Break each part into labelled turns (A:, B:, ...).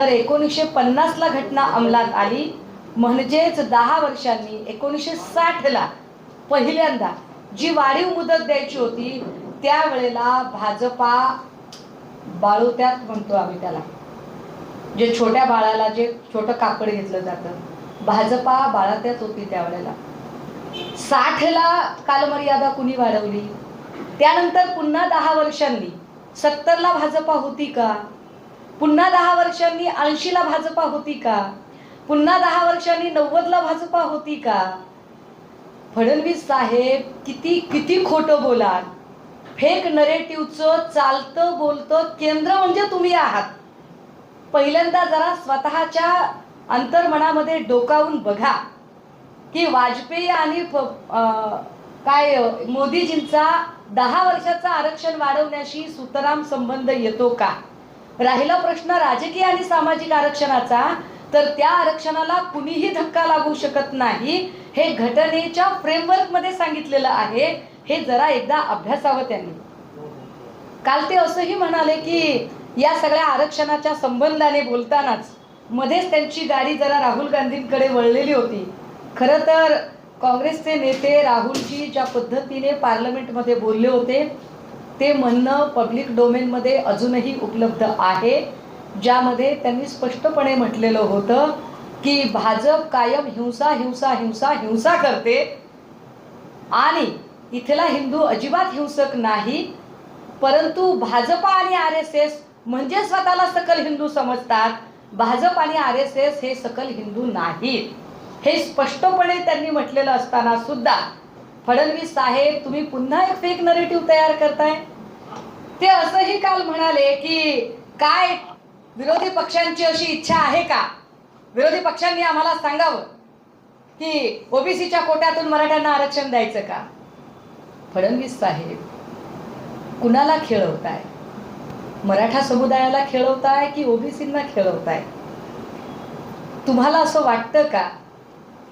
A: तर एकोणीसशे पन्नासला घटना अंमलात आली. म्हणजेच दहा वर्षांनी एकोणीसशे साठला पहिल्यांदा जी वाढीव मुदत द्यायची होती त्यावेळेला भाजपा बाळोत्यात म्हणतो आम्ही त्याला. जे छोट्या बाळाला जे छोटं कापड घेतलं जातं भाजपा बाळात्यात होती त्यावेळेला. साठला कालमर्यादा कुणी वाढवली? त्यानंतर पुन्हा दहा वर्षांनी सत्तरला भाजपा होती का? पुन्हा दहा वर्षांनी ऐंशीला भाजपा होती का? पुन्हा दहा वर्षांनी नव्वदला भाजपा होती का? फडणवीस साहेब किती किती खोटं बोलाल. फेक नरेटिव्हचं चालतं बोलतं केंद्र म्हणजे तुम्ही आहात. पहिल्यांदा जरा स्वतःच्या अंतर्मनामध्ये डोकावून बघा. की वाजपेयी आणि फ- काय मोदीजींचा दहा वर्षाचा आरक्षण वाढवण्याशी सुतराम संबंध येतो का? राहिला प्रश्न राजकीय आणि सामाजिक आरक्षणाचा तर त्या आरक्षणाला कुणीही धक्का लागू शकत नाही. हे घटनेच्या फ्रेमवर्कमध्ये सांगितलेलं आहे. हे जरा एकदा अभ्यासावं त्यांनी. काल ते असंही म्हणाले की या सगळ्या आरक्षणाच्या संबंधाने बोलतानाच मध्येच त्यांची गाडी जरा राहुल गांधींकडे वळलेली होती. खरं तर काँग्रेसचे नेते राहुलजी ज्या पद्धतीने पार्लमेंटमध्ये बोलले होते ते म्हणणं पब्लिक डोमेनमध्ये अजूनही उपलब्ध आहे ज्यामध्ये त्यांनी स्पष्टपणे म्हटलेलं होतं की भाजप कायम हिंसा हिंसा हिंसा हिंसा करते आणि इथला हिंदू अजिबात हिंसक नाही परंतु भाजपा आणि आर एस एस म्हणजे स्वतःला सकल हिंदू समजतात. भाजप आणि आर एस एस हे सकल हिंदू नाहीत. हे स्पष्टपणे त्यांनी म्हटलेलं असताना सुद्धा फडणवीस साहेब तुम्ही पुन्हा एक फेक नरेटिव्ह तयार करताय? ते असंही काल म्हणाले की काय विरोधी पक्षांची अशी इच्छा आहे का? विरोधी पक्षांनी आम्हाला सांगावं की ओबीसीच्या कोट्यातून मराठ्यांना आरक्षण द्यायचं का? फडणवीस साहेब कुणाला खेळवताय? मराठा समुदायाला खेळवताय की ओबीसींना खेळवताय? तुम्हाला असं वाटतं का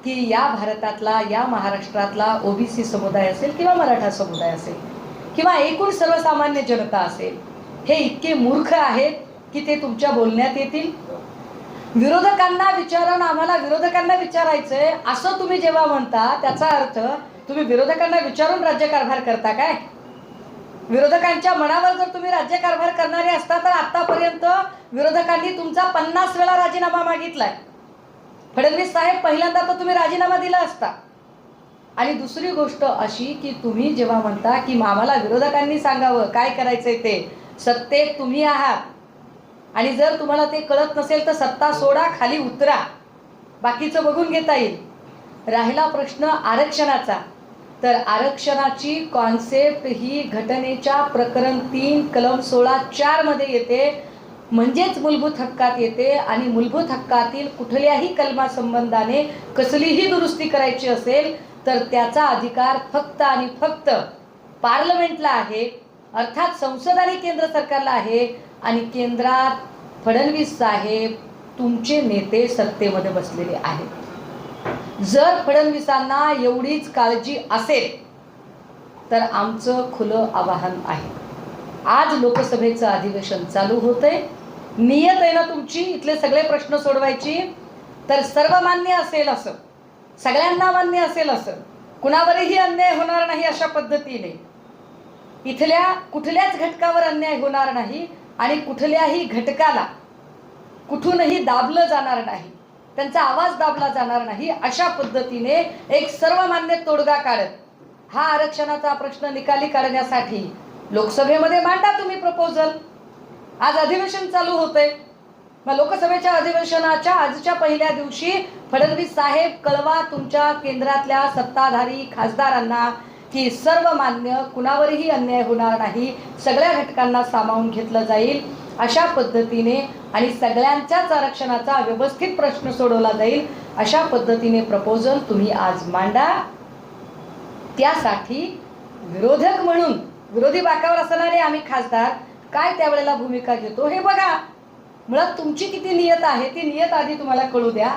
A: की या भारतातला या महाराष्ट्रातला ओबीसी समुदाय असेल किंवा मराठा समुदाय असेल? किंवा एकूण सर्वसामान्य जनता असेल हे इतके मूर्ख आहेत की ते तुमच्या बोलण्यात येतील? विरोधकांना विचारून आम्हाला विरोधकांना विचारायचंय असं तुम्ही जेव्हा म्हणता त्याचा अर्थ तुम्ही विरोधकांना विचारून राज्यकारभार करता काय? विरोधकांच्या मनावर जर तुम्ही राज्यकारभार करणारे असता तर आतापर्यंत विरोधकांनी तुमचा पन्नास वेळा राजीनामा मागितलाय. फडणवीस साहेब पहिल्यांदा तर तुम्ही राजीनामा दिला असता. आणि दुसरी गोष्ट अशी की तुम्ही जेव्हा म्हणता की आम्हाला विरोधकांनी सांगावं काय करायचंय ते? सत्तेत तुम्ही आहात. आणि जर तुम्हाला ते कळत नसेल तर सत्ता सोडा खाली उतरा. बाकीचं बघून घेता येईल. राहिला प्रश्न आरक्षणाचा. तर आरक्षणाची कॉन्सेप्ट ही घटनेच्या प्रकरण तीन कलम सोळा चारमध्ये येते. म्हणजेच मूलभूत हक्कात येते आणि मूलभूत हक्कातील कुठल्याही कलमासंबंधाने कसलीही दुरुस्ती करायची असेल तर त्याचा अधिकार फक्त आणि फक्त पार्लमेंटला आहे अर्थात संसद आणि केंद्र सरकारला आहे. आणि केंद्रात फडणवीस साहेब तुमचे नेते सत्तेमध्ये बसलेले आहेत. जर फडणवीसांना एवढीच काळजी असेल तर आमचं खुलं आवाहन आहे. आज लोकसभेचं अधिवेशन चालू होतंय. नियत आहे ना तुमची? इथले सगळे प्रश्न सोडवायची. तर सर्वमान्य असेल असं. सगळ्यांना मान्य असेल असं. कुणावरही अन्याय होणार नाही अशा पद्धतीने. इथल्या कुठल्याच घटकावर अन्याय होणार नाही आणि कुठल्याही घटकाला कुठूनही दाबलं जाणार नाही त्यांचा आवाज दाबला जाणार नाही अशा पद्धतीने एक सर्वमान्य तोडगा काढत हा आरक्षणाचा प्रश्न निकाली काढण्यासाठी लोकसभेमध्ये मांडा तुम्ही प्रपोजल आज अधिवेशन चालू होतंय. मग लोकसभेच्या अधिवेशनाच्या आजच्या पहिल्या दिवशी फडणवीस साहेब कळवा तुमच्या केंद्रातल्या सत्ताधारी खासदारांना की सर्वमान्य कुणावरही अन्याय होणार नाही सगळ्या घटकांना सामावून घेतलं जाईल अशा पद्धतीने आणि सगळ्यांच्याच आरक्षणाचा व्यवस्थित प्रश्न सोडवला जाईल अशा पद्धतीने प्रपोजल तुम्ही आज मांडा. त्यासाठी विरोधक म्हणून विरोधी बाकावर असणारे आम्ही खासदार काय त्यावेळेला भूमिका घेतो हे बघा. मुळात तुमची किती नियत आहे ती नियत आधी तुम्हाला कळू द्या.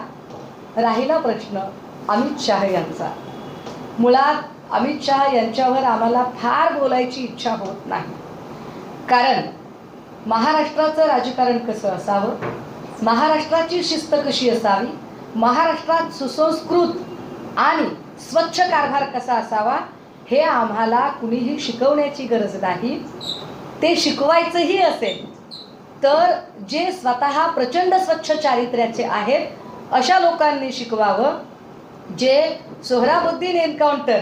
A: राहिला प्रश्न अमित शाह यांचा. मुळात अमित शाह यांच्यावर आम्हाला फार बोलायची इच्छा होत नाही. कारण महाराष्ट्राचं राजकारण कसं असावं? महाराष्ट्राची शिस्त कशी असावी? महाराष्ट्रात सुसंस्कृत आणि स्वच्छ कारभार कसा असावा? हे आम्हाला कुणीही शिकवण्याची गरज नाही. ते शिकवायचंही असेल तर जे स्वतः प्रचंड स्वच्छ चारित्र्याचे आहेत अशा लोकांनी शिकवावं जे सोहराबुद्दीन एन्काउंटर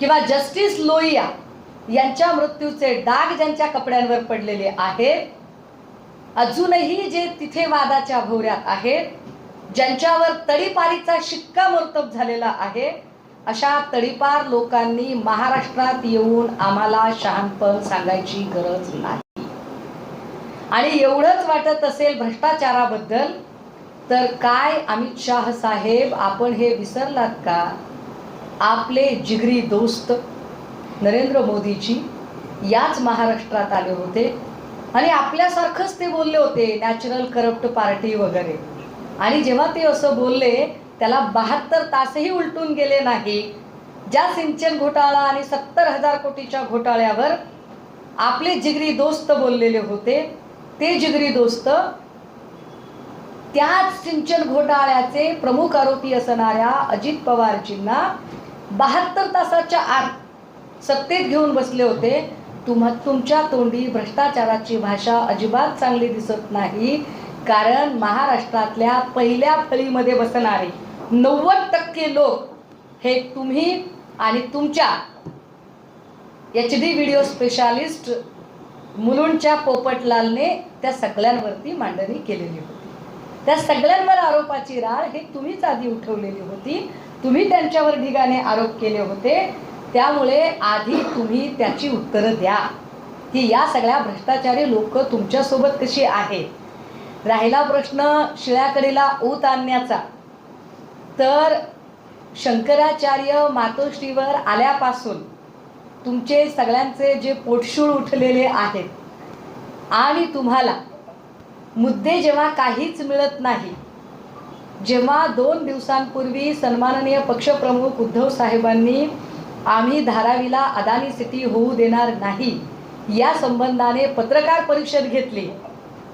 A: किंवा जस्टिस लोहिया यांच्या मृत्यूचे डाग ज्यांच्या कपड्यांवर पडलेले आहेत अजूनही जे तिथे वादाच्या भोवऱ्यात आहेत ज्यांच्यावर तडीपारीचा शिक्कामोर्तब झालेला आहे अशा तडीपार लोकांनी महाराष्ट्रात येऊन आम्हाला शहाणपण सांगायची गरज नाही. आणि एवढंच वाटत असेल भ्रष्टाचाराबद्दल तर काय अमित शाह साहेब आपण हे विसरलात का? आपले जिगरी दोस्त नरेंद्र मोदीजी याच महाराष्ट्रात आले होते आणि आपल्यासारखंच ते बोलले होते नॅचरल करप्ट पार्टी वगैरे. आणि जेव्हा ते असं बोलले त्याला बहात्तर तासही उलटून गेले नाही. ज्या सिंचन घोटाळा आणि सत्तर हजार कोटीच्या घोटाळ्यावर आपले जिगरी दोस्त बोललेले होते ते जिगरी दोस्त त्याच सिंचन घोटाळ्याचे प्रमुख आरोपी असणाऱ्या अजित पवारजींना बहात्तर तासाच्या आत सत्तेत घेऊन बसले होते. तुम्हा तुमच्या तोंडी भ्रष्टाचाराची भाषा अजिबात चांगली दिसत नाही कारण महाराष्ट्रातल्या पहिल्या फळीमध्ये बसणारे नव्वद टक्के लोक हे तुम्ही आणि तुमच्या एच डी व्हिडिओ स्पेशालिस्ट मुलुंडच्या पोपटलालने त्या सगळ्यांवरती मांडणी केलेली होती. त्या सगळ्यांवर आरोपाची राळ हे तुम्हीच आधी उठवलेली होती. तुम्ही त्यांच्यावर ढिगाने आरोप केले होते. त्यामुळे आधी तुम्ही त्याची उत्तरं द्या. की या सगळ्या भ्रष्टाचारी लोक तुमच्यासोबत कशी आहेत? राहिला प्रश्न शिळ्याकडीला ऊत आणण्याचा. तर शंकराचार्य मातोश्रीवर आल्यापासून तुमचे सगळ्यांचे जे पोटशूळ उठलेले आहेत आणि तुम्हाला मुद्दे जेव्हा काहीच मिळत नाही जेव्हा दोन दिवसांपूर्वी सन्माननीय पक्षप्रमुख उद्धव साहेबांनी आम्ही धारावीला अदानी सिटी होऊ देणार नाही या संबंधाने पत्रकार परिषद घेतली.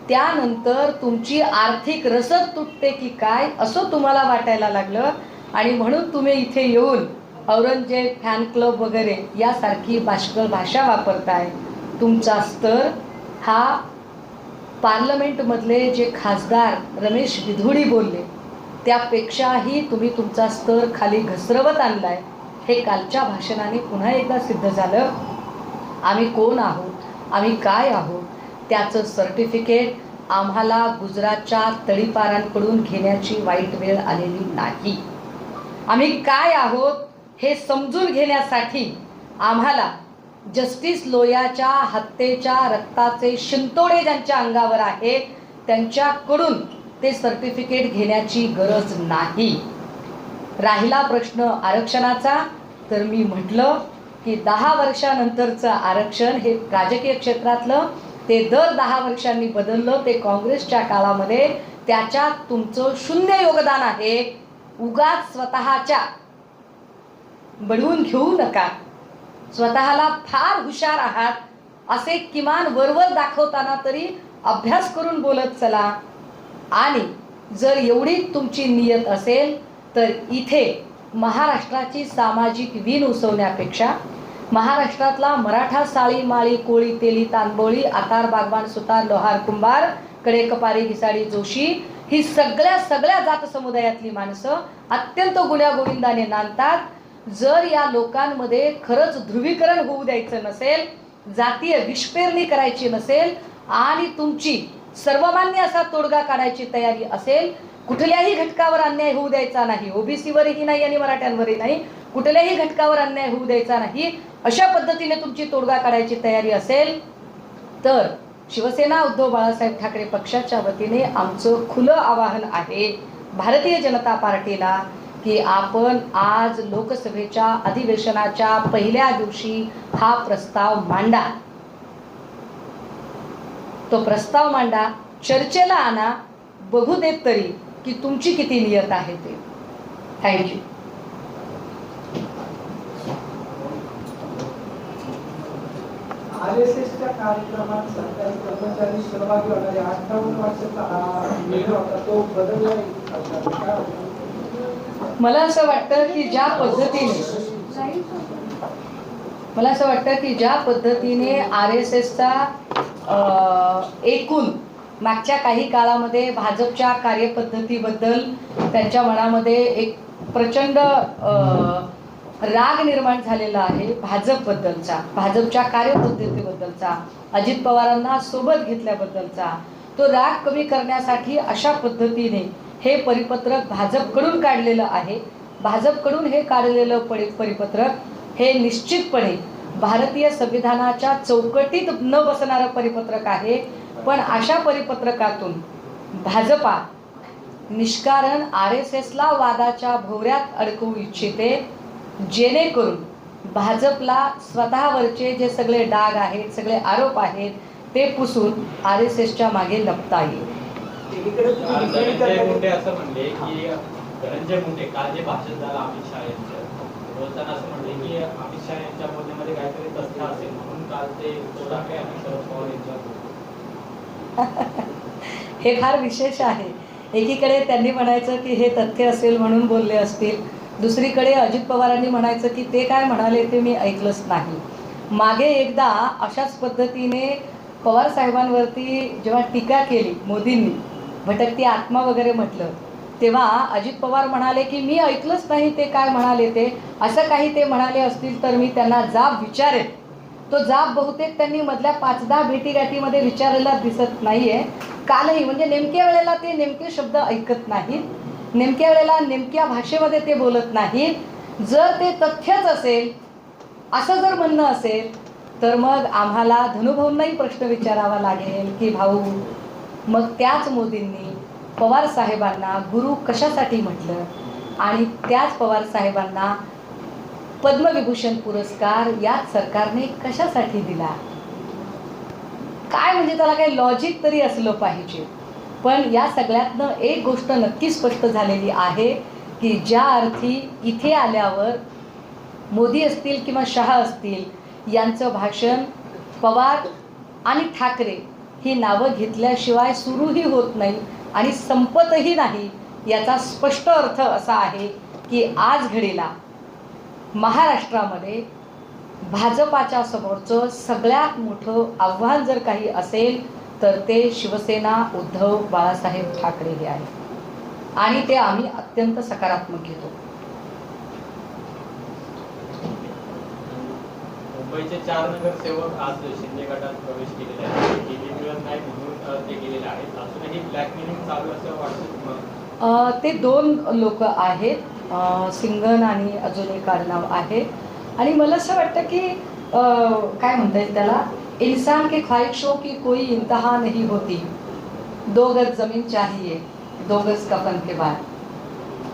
A: त्यानंतर तुमची आर्थिक रसद तुटते की काय असं तुम्हाला वाटायला लागलं आणि म्हणून तुम्ही इथे येऊन औरंगजेब फॅन क्लब वगैरे यासारखी बाष्कळ भाषा वापरताय. तुमचा स्तर हा पार्लमेंटमधले जे खासदार रमेश विधुडी बोलले त्यापेक्षाही तुम्ही तुमचा स्तर खाली घसरवत आणलाय. हे कालच्या भाषणाने पुन्हा एकदा सिद्ध झालं. आम्ही कोण आहोत? आम्ही काय आहोत? त्याचं सर्टिफिकेट आम्हाला गुजरातच्या तळीपारांकडून घेण्याची वाईट वेळ आलेली नाही. आम्ही काय आहोत? हे समजून घेण्यासाठी आम्हाला जस्टिस लोयाच्या हत्येच्या रक्ताचे शिंतोडे ज्यांच्या अंगावर आहेत त्यांच्याकडून ते सर्टिफिकेट घेण्याची गरज नाही. राहिला प्रश्न आरक्षणाचा तर मी म्हटलं की दहा वर्षानंतरचं आरक्षण हे राजकीय क्षेत्रातलं ते दर दहा वर्षांनी बदललं ते काँग्रेसच्या काळामध्ये त्याच्यात तुमचं शून्य योगदान आहे. उगाच स्वतःच्या बडवून घेऊ नका. स्वतःला फार हुशार आहात. असे किमान वरवर दाखवताना तरी अभ्यास करून बोलत चला. आणि जर एवढी तुमची नियत असेल तर इथे महाराष्ट्राची सामाजिक वीण उसवण्यापेक्षा महाराष्ट्रातला मराठा साळी माळी कोळी तेली तांबोळी आकार बागवान सुतार लोहार कुंभार कडेकपारी घिसाडी जोशी ही सगळ्या सगळ्या जात समुदायातली माणसं अत्यंत गुण्यागोविंदाने नांदतात. जर या लोकांमध्ये खरंच ध्रुवीकरण होऊ द्यायचं नसेल जातीय विष्पेरणी करायची नसेल आणि तुमची सर्वमान्य असा तोडगा काढायची तयारी असेल कुठल्याही घटकावर अन्याय होऊ द्यायचा नाही. ओबीसीवरही नाही आणि मराठ्यांवरही नाही. कुठल्याही घटकावर अन्याय होऊ द्यायचा नाही. अशा पद्धतीने तुमची तोडगा काढायची तयारी असेल तर शिवसेना उद्धव बाळासाहेब ठाकरे पक्षाच्या वतीने आमचं खुलं आवाहन आहे. भारतीय जनता पार्टीला की आपण आज लोकसभेच्या अधिवेशनाच्या पहिल्या दिवशी हा प्रस्ताव मांडा. तो प्रस्ताव मांडा चर्चेला आणा बघू देत तरी की तुमची किती नियत आहे ते. थँक्यू
B: आर एस एसच्या कार्यक्रमात सरकारी कर्मचारी सहभागी होणारे अठ्ठावन्न वर्षाचा हा निर्णय होता तो बदलला
A: मला असं वाटतं की ज्या पद्धतीने मला असं वाटतं की ज्या पद्धतीने आर एस एसचा एकूण मागच्या काही काळामध्ये भाजपच्या कार्यपद्धतीबद्दल त्यांच्या मनामध्ये एक प्रचंड राग निर्माण झालेला आहे भाजपबद्दलचा भाजपच्या कार्यपद्धतीबद्दलचा अजित पवारांना सोबत घेतल्याबद्दलचा. तो राग कमी करण्यासाठी अशा पद्धतीने हे परिपत्रक भाजपकडून काढलेलं आहे. भाजपकडून हे काढलेलं परि परिपत्रक हे निश्चितपणे भारतीय संविधानाच्या चौकटीत न बसणारं परिपत्रक आहे. पण अशा परिपत्रकातून भाजपा निष्कारण आर एस एसला वादाच्या भोवऱ्यात अडकवू इच्छिते. जेणेकरून भाजपला स्वतःवरचे जे सगळे डाग आहेत सगळे आरोप आहेत ते पुसून आर एस एसच्या मागे लपता येईल.
B: एकीकडे
C: धनंजय मुंडे असं म्हणले की धनंजय मुंडे काल जे भाषण झालं अमित शहा यांचं बोलताना असं म्हणले की अमित शहा यांच्या बोलण्यामध्ये काहीतरी तथ्य असेल म्हणून काल ते आणि शरद पवार बोलले.
A: हे फार विशेष आहे. एकीकडे त्यांनी म्हणायचं की हे तथ्य असेल म्हणून बोलले असतील. दुसरीकडे अजित पवारांनी म्हणायचं की ते काय म्हणाले ते मी ऐकलंच नाही. मागे एकदा अशाच पद्धतीने पवार साहेबांवरती जेव्हा टीका केली मोदींनी भटकती आत्मा वगैरे म्हटलं. तेव्हा अजित पवार म्हणाले की मी ऐकलंच नाही ते काय म्हणाले ते. असं काही ते म्हणाले असतील तर मी त्यांना जाब विचारेन. तो जाब बहुतेक त्यांनी मधल्या पाच दहा भेटीगाठीमध्ये विचारलेला दिसत आहे कालही म्हणजे नेमक्या वेळेला ते नेमके शब्द ऐकत नाहीत. नेमक्या वेळेला नेमक्या भाषेमध्ये ते बोलत नाहीत. जर ते तथ्यच असेल असं जर म्हणणं असेल तर मग आम्हाला धनुभाऊंनाही प्रश्न विचारावा लागेल की भाऊ मग त्याच मोदींनी पवार साहेबांना गुरु कशासाठी म्हटलं? आणि त्याच पवार साहेबांना पद्मविभूषण पुरस्कार याच सरकारने कशासाठी दिला? काय म्हणजे त्याला काही लॉजिक तरी असलं पाहिजे. पण या सगळ्यातनं एक गोष्ट नक्की स्पष्ट झालेली आहे की ज्या अर्थी इथे आल्यावर मोदी असतील किंवा शहा असतील यांचं भाषण पवार आणि ठाकरे ही नावं घेतल्याशिवाय सुरूही होत नाही आणि संपतही नाही याचा स्पष्ट अर्थ असा आहे की आज घडीला महाराष्ट्रामध्ये भाजपाच्या समोरचं सगळ्यात मोठं आव्हान जर काही असेल तर ते शिवसेना उद्धव बाळासाहेब ठाकरे हे आहे आणि ते आम्ही अत्यंत सकारात्मक घेतो.
C: मुंबईचे चार नगरसेवक आज शिंदे गटात प्रवेश केलेले आहेत. गेली मिळत नाही म्हणून ते गेलेले आहेत. अजूनही ब्लॅकमेलिंग चालू असं वाटतं तुम्हाला?
A: ते दोन लोक आहेत. सिंगन आणि अजून एक आडनाव आहे. आणि मला असं वाटतं की काय म्हणता येईल त्याला? इंसान के ख्वाहिश हो की कोई इंतहा नहीं होती. दो गज जमीन चाहिए दो गज कफन के बाद.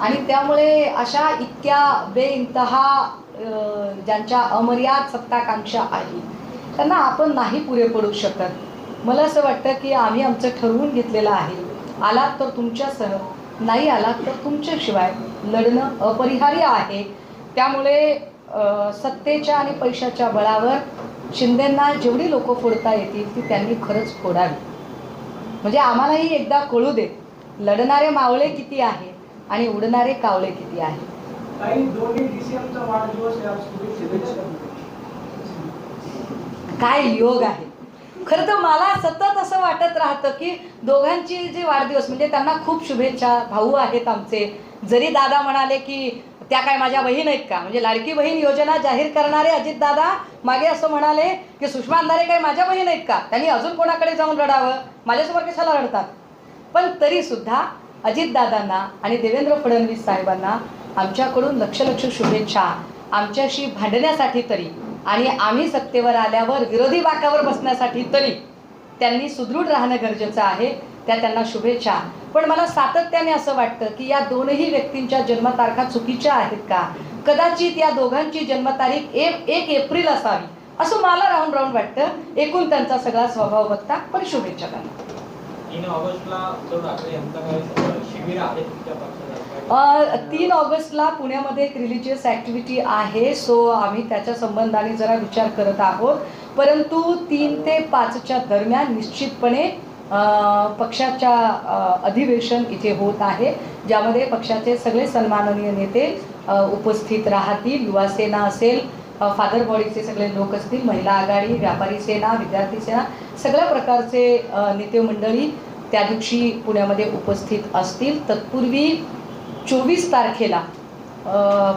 A: आणि त्यामुळे अशा इतक्या बेइंतहा ज्यांच्या अमर्याद सत्ताकांक्षा आहे त्यांना आपण नाही पुरे पडू शकत. मला असं वाटतं की आम्ही आमचं ठरवून घेतलेलं आहे. आलात तर तुमच्यासह नाही आलात तर तुमच्याशिवाय लढणं अपरिहार्य आहे. त्यामुळे सत्तेच्या आणि पैशाच्या बळावर शिंदेंना जेवढी लोक फोडता येतील ती त्यांनी खरंच फोडावी. म्हणजे आम्हालाही एकदा कळू दे लढणारे मावळे किती आहे आणि उडणारे कावळे किती आहेत
B: आहे.
A: काय योग आहे? खरं तर मला सतत असं वाटत राहतं की दोघांची जे वाढदिवस म्हणजे त्यांना खूप शुभेच्छा भाऊ आहेत आमचे. जरी दादा म्हणाले की त्या काय माझ्या बहीण आहेत का? म्हणजे लाडकी बहीण योजना जाहीर करणारे अजित दादा मागे असं म्हणाले की सुषमा अंधारे काय माझ्या बहीण आहेत का? त्यांनी अजून कोणाकडे जाऊन लढावं? माझ्यासमोर कशाला रडतात पण तरी सुद्धा अजितदादांना आणि देवेंद्र फडणवीस साहेबांना आमच्याकडून लक्ष लक्ष शुभेच्छा. आमच्याशी भांडण्यासाठी तरी आणि आम्ही सत्तेवर आल्यावर विरोधी बाकावर बसण्यासाठी तरी त्यांनी सुदृढ राहणं गरजेचं आहे त्या त्यांना शुभेच्छा. पण मला सातत्याने असं वाटतं की या दोनही व्यक्तींच्या जन्मतारखा चुकीच्या आहेत का? कदाचित या दोघांची जन्मतारीख एक एक एप्रिल असावी असं मला राहून राहून वाटतं. एकूण त्यांचा सगळा स्वभाव बघता पण शुभेच्छा त्यांना
C: तीन ऑगस्टला
A: पुण्यामध्ये एक रिलिजियस ॲक्टिव्हिटी आहे सो आम्ही त्याच्या संबंधाने जरा विचार करत आहोत. परंतु तीन ते पाचच्या दरम्यान निश्चितपणे पक्षाच्या अधिवेशन इथे होत आहे ज्यामध्ये पक्षाचे सगळे सन्माननीय नेते उपस्थित राहतील. युवा सेना असेल फादर बॉडीचे सगळे लोक असतील महिला आघाडी व्यापारी सेना विद्यार्थी सेना सगळ्या प्रकारचे नेते मंडळी त्या दिवशी पुण्यामध्ये उपस्थित असतील. तत्पूर्वी चोवीस तारखेला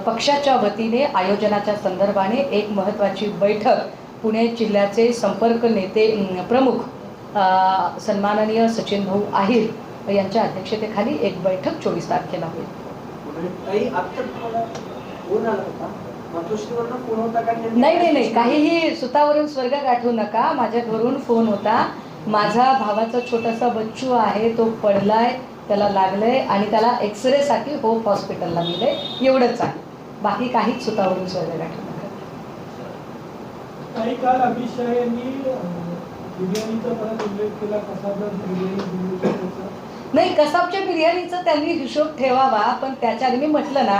A: पक्षाच्या वतीने आयोजनाच्या संदर्भाने एक महत्त्वाची बैठक पुणे जिल्ह्याचे संपर्क नेते प्रमुख सन्माननीय सचिन भाऊ आहिर यांच्या अध्यक्षतेखाली एक बैठक चोवीस तारखेला होईल.
B: का?
A: नाही नाही नाही काहीही सुतावरून स्वर्ग गाठवू नका. माझ्या घरून फोन होता. माझा भावाचा छोटासा बच्चू आहे तो पडलाय. त्याला लागलंय आणि त्याला एक्सरेसाठी होप हॉस्पिटलला नेलंय एवढंच आहे. बाकी काहीच सुतावरून
D: काही काल यांनी बिर्याणीचा परत उल्लेख केला. बिर्याणी
A: नाही कसाबच्या बिर्याणीचा त्यांनी हिशोब ठेवावा पण त्याच्या मी म्हटलं ना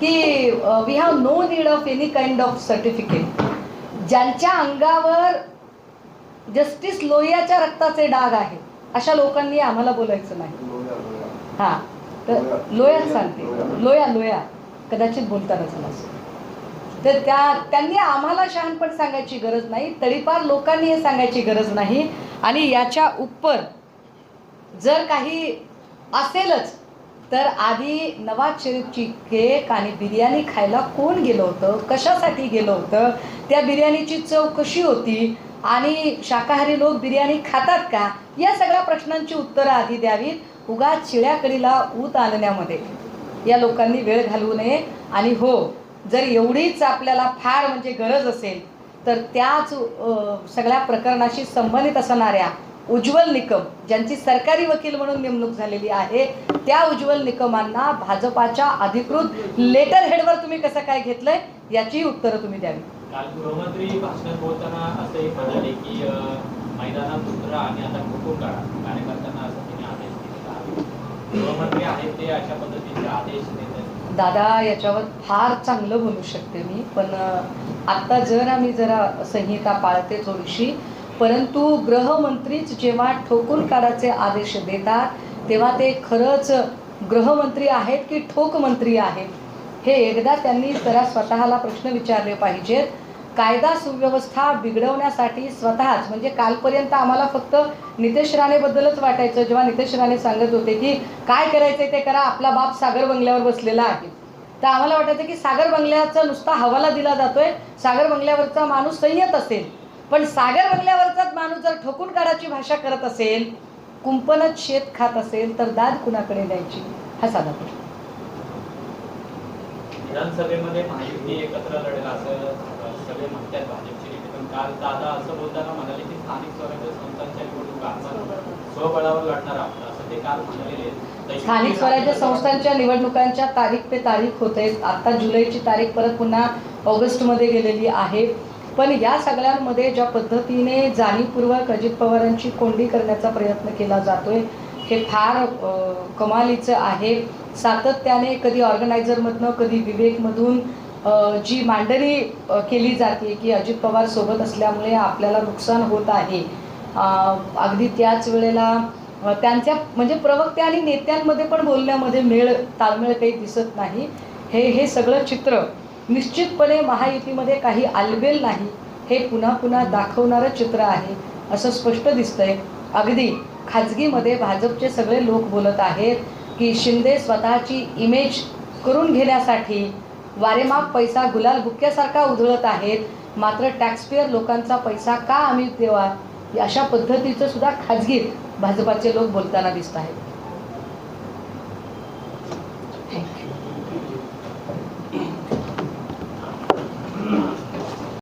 A: की we have no need of any kind of certificate ज्यांच्या अंगावर जस्टिस लोहियाच्या रक्ताचे डाग आहे अशा लोकांनी आम्हाला बोलायचं नाही. हा. तर लोयाच सांगते लोया लोया. कदाचित बोलताना झालं असेल. तर त्या त्यांनी आम्हाला शहाणपण सांगायची गरज नाही तडीपार लोकांनी हे सांगायची गरज नाही. आणि याच्या उपर जर काही असेलच तर आधी नवाज शरीफची केक आणि बिर्याणी खायला कोण गेलं होतं? कशासाठी गेलं होतं? त्या बिर्याणीची चव कशी होती? आणि शाकाहारी लोक बिर्याणी खातात का? या सगळ्या प्रश्नांची उत्तरं आधी द्यावीत. उगा चिड्याकडीला ऊत आणण्यामध्ये. या लोकांनी वेळ घालवू नये आणि हो जर एवढीच आपल्याला फार म्हणजे गरज असेल तर त्याच सगळ्या प्रकरणाशी संबंधित असणाऱ्या उज्ज्वल निकम ज्यांची सरकारी वकील म्हणून नेमणूक झालेली आहे त्या उज्ज्वल निकमांना भाजपाच्या अधिकृत लेटर हेडवर तुम्ही कसं काय घेतलंय याची उत्तरं तुम्ही द्यावी.
C: काल गृहमंत्री भाषणात बोलताना असंही म्हणाले की मैदानात उतरा आणि आता ठोकून काढा. कार्यकर्त्यांना असं त्यांनी आदेश दिलेला आहे गृहमंत्री आहेत ते अशा पद्धतीचे आदेश देत आहेत
A: दादा याच्यावर फार चांगलं बोलू शकते मी पण आत्ता जर आम्ही जरा संहिता पाळते थोडीशी परंतु गृहमंत्रीच जेव्हा ठोकून काढायचे आदेश देतात तेव्हा ते खरंच गृहमंत्री आहेत की ठोक मंत्री आहेत? हे एकदा त्यांनी जरा स्वतःला प्रश्न विचारले पाहिजेत. कायदा सुव्यवस्था बिघडवण्यासाठी स्वतःच म्हणजे कालपर्यंत आम्हाला फक्त नितेश राणेबद्दलच वाटायचं जेव्हा नितेश राणे सांगत होते की काय करायचं ते करा आपला बाप सागर बंगल्यावर बसलेला आहे. तर आम्हाला वाटायचं की सागर बंगल्याचा नुसता हवाला दिला जातोय सागर बंगल्यावरचा माणूस संयत असेल. पण सागर बंगल्यावरचाच माणूस जर ठोकून काढाची भाषा करत असेल कुंपणच शेत खात असेल तर दाद कुणाकडे द्यायची? हा साधा प्रश्न.
C: विधानसभेमध्ये माहिती एकत्र लढेल असं सगळे म्हणतात भाजपचे नेते पण काल दादा असं बोलताना म्हणाले की स्थानिक स्वराज्य संस्थांच्या निवडणुका आपण स्वबळावर लढणार आहोत. असं ते काल म्हणालेले.
A: स्थानिक स्वराज्य संस्थांच्या निवडणुकांच्या तारीख पे तारीख होते आता जुलैची तारीख परत पुन्हा ऑगस्टमध्ये गेलेली आहे. पण या सगळ्यांमध्ये ज्या पद्धतीने जाणीवपूर्वक अजित पवारांची कोंडी करण्याचा प्रयत्न केला जातोय हे फार कमालीचं आहे. सातत्याने कधी ऑर्गनायझरमधनं कधी विवेकमधून जी मांडणी केली जाते की अजित पवार सोबत असल्यामुळे आपल्याला नुकसान होत आहे. अगदी त्याच वेळेला त्यांच्या म्हणजे प्रवक्त्या आणि नेत्यांमध्ये पण बोलण्यामध्ये मेळ ताळमेळ काही दिसत नाही. हे हे सगळं चित्र निश्चितपणे महायुतीमध्ये काही आलबेल नाही. हे पुन्हा पुन्हा दाखवणारं चित्र आहे असं स्पष्ट दिसतंय. अगदी खाजगीमध्ये भाजपचे सगळे लोक बोलत आहेत की शिंदे स्वतःची इमेज करून घेण्यासाठी वारेमाप पैसा गुलाल बुक्क्यासारखा उधळत आहेत. मात्र टॅक्सपेअर लोकांचा पैसा का आम्ही देवा अशा पद्धतीचं सुद्धा खाजगीत भाजपाचे लोक बोलताना दिसत आहेत.